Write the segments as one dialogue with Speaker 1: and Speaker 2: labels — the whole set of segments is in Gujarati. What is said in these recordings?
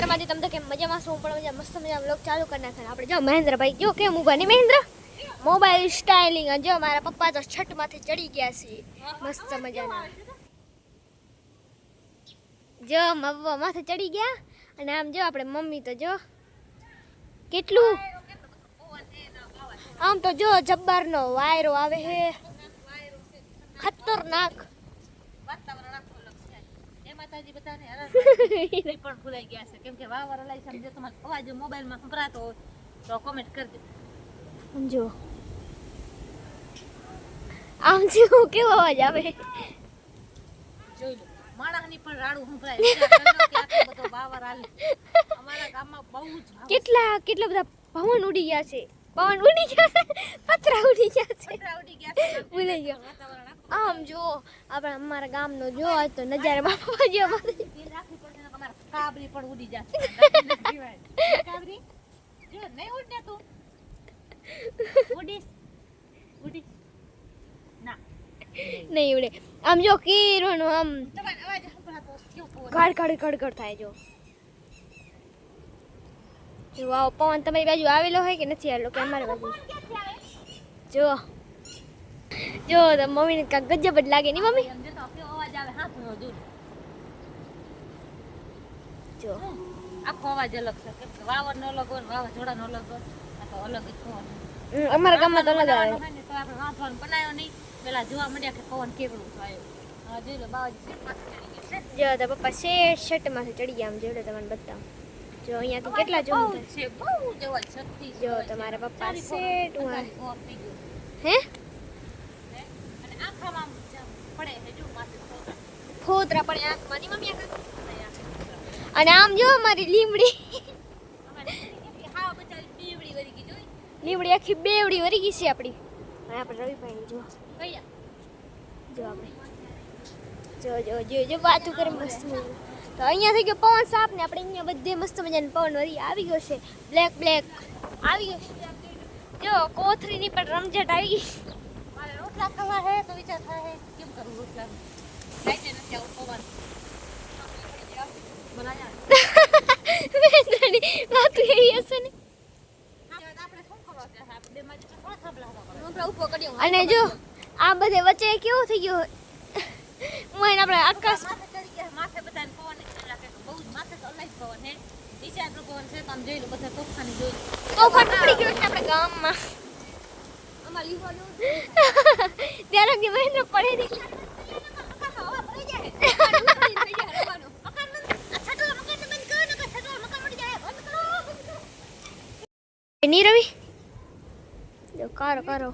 Speaker 1: રામજી તમે તો કેમ મજામાં શું પણ મજા મસ્ત મજા બ્લોગ ચાલુ કરી નાખે આપણે જો મહેન્દ્રભાઈ જો કેમ ઊભા નહીં? મહેન્દ્ર મોબાઈલ સ્ટાઇલિંગ જો મારા પપ્પા તો છઠમાંથી ચડી ગયા છે. મસ્ત મજાના. જો મમ્મા માથે ચડી ગયા અને આમ જો આપણે મમ્મી તો જો કેટલું? આમ તો જો જબ્બારનો વાયરો આવે છે ખતરનાક.
Speaker 2: વાતાવરણ આખું છે. એ માતાજી બધાને હેરાન કરે. એ પણ ભૂલાઈ ગયા છે. કેમ કે વાવર અલાઈ સમજો તમારે અવાજ મોબાઈલમાં સંભળાતો હોય તો કોમેન્ટ કરજો.
Speaker 1: સમજો. આમ જેવું કેવો અવાજ આવે?
Speaker 2: જોઈ લો. માણસની પણ રાડું સંભળાય બધો વાવર હાલે. અમારા ગામમાં બહુ જ
Speaker 1: કેટલા કેટલા બધા પવન ઉડી ગયા છે? પવન ઉડી ગયા છે? પતરા ઉડી ગયા છે?
Speaker 2: પતરા ઉડી ગયા છે.
Speaker 1: ભૂલાઈ ગયો. આમ જો આપણે અમારા ગામનો જો તો નજારા બાપા જો
Speaker 2: પણ ઉડી જા કાબરી જો નહીં ઉડને તું. ઉડીશ ઉડીશ ના.
Speaker 1: નહીં ઉડે. આમ જો કિરણ આમ. કડ કડ કડ કડ થાય જો. જો આવો પવન તમારી બાજુ આવેલો હોય કે નથી આવેલો? કે અમારી બાજુ. જો. જો મમ્મીને કાંઈક ગજબ જ લાગે નહીં મમ્મી?
Speaker 2: અવાજ આવે. હા દૂર.
Speaker 1: જો.
Speaker 2: આખો અવાજ અલગ છે. કે વાવર વાવરનો અલગ હોય ને વાવાઝોડાનો અલગ હોય આ તો અલગ જ પવન
Speaker 1: અમારા ગામમાં તો અલગ આવે.
Speaker 2: તો આપણે વાંચવાનું બનાવ્યો નહીં. પેલા જોવા મળ્યા કે પવન કેવડું થાય. હા જોઈ લો બાવાજી શેઠ પાસે ચડી ગયા છે.
Speaker 1: જો તો પપ્પા શેઠ શર્ટમાંથી ચડી ગયા આમ જોડે તમને બતાવું જો અહીંયાથી કેટલા જોવું
Speaker 2: છે બહુ જવાય શક્તિ
Speaker 1: જો તમારા પપ્પા શેઠ. હે?
Speaker 2: અને આંખામાં પડે હજુ માથે.
Speaker 1: ફોતરા. પણ આંખમાં. નહીં મમ્મી આંખે. અને આમ જો અમારી લીમડી. લીમડી આખી બેવડી વરી ગઈ છે આપણી અને આપણે રવિભાઈની જો જો આપણે. જો જો જો જો વાતું કરે મસ્ત તો અહીંયા થઈ ગયો પવન સાપ ને આપણે અહીંયા બધે મસ્ત મજાનો પવન વરી આવી ગયો છે. Black black. આવી ગયો છે. જો કોથરીની પણ રમઝટ આવી ગઈ
Speaker 2: મારે રોટલા ખાવા હે તો વિચાર થાય કેમ કરું રોટલા લાઈટે નથી આવું પવન.
Speaker 1: વાતું એવી હશે ને અને જો આ બધે વચ્ચે કેવો થઈ ગયો? હું એને આપણે આકાશ
Speaker 2: માથે ચડી માથે બધાને પવન બહુ માથે તો અલાઈ પવન હે નીચે આટલું પવન છે તો આમ જોઈ લો બધા તોફાની જોઈ
Speaker 1: તોફાન પડી ગયો છે આપણે ગામમાં.
Speaker 2: આમાં લીવાનું
Speaker 1: ત્યારે કે મહેન્દ્ર પડે નહીં
Speaker 2: મકાનમાં હવા ભરાઈ જાય મકાન ઉડી થઈ જાય રવાનું. મકાન બંધ આ છઠ્ઠો મકાનને બંધ કરો નકર છઠ્ઠો મકાન ઉડી જાય બંધ કરો બંધ કરો
Speaker 1: ની રવિ જો કારો કારો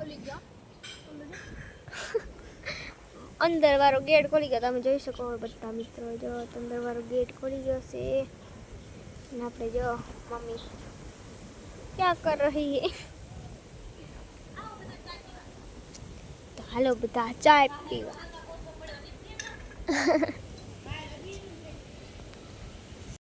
Speaker 1: અંદર વાળો ગેટ ખોલી ગયો તમે જોઈ શકો છો બધા મિત્રો જો અંદર વાળો ગેટ ખોલી ગયો છે અને આપણે જો મમ્મી ક્યાં કર રહી હે તો હાલો બધા ચાય પીવા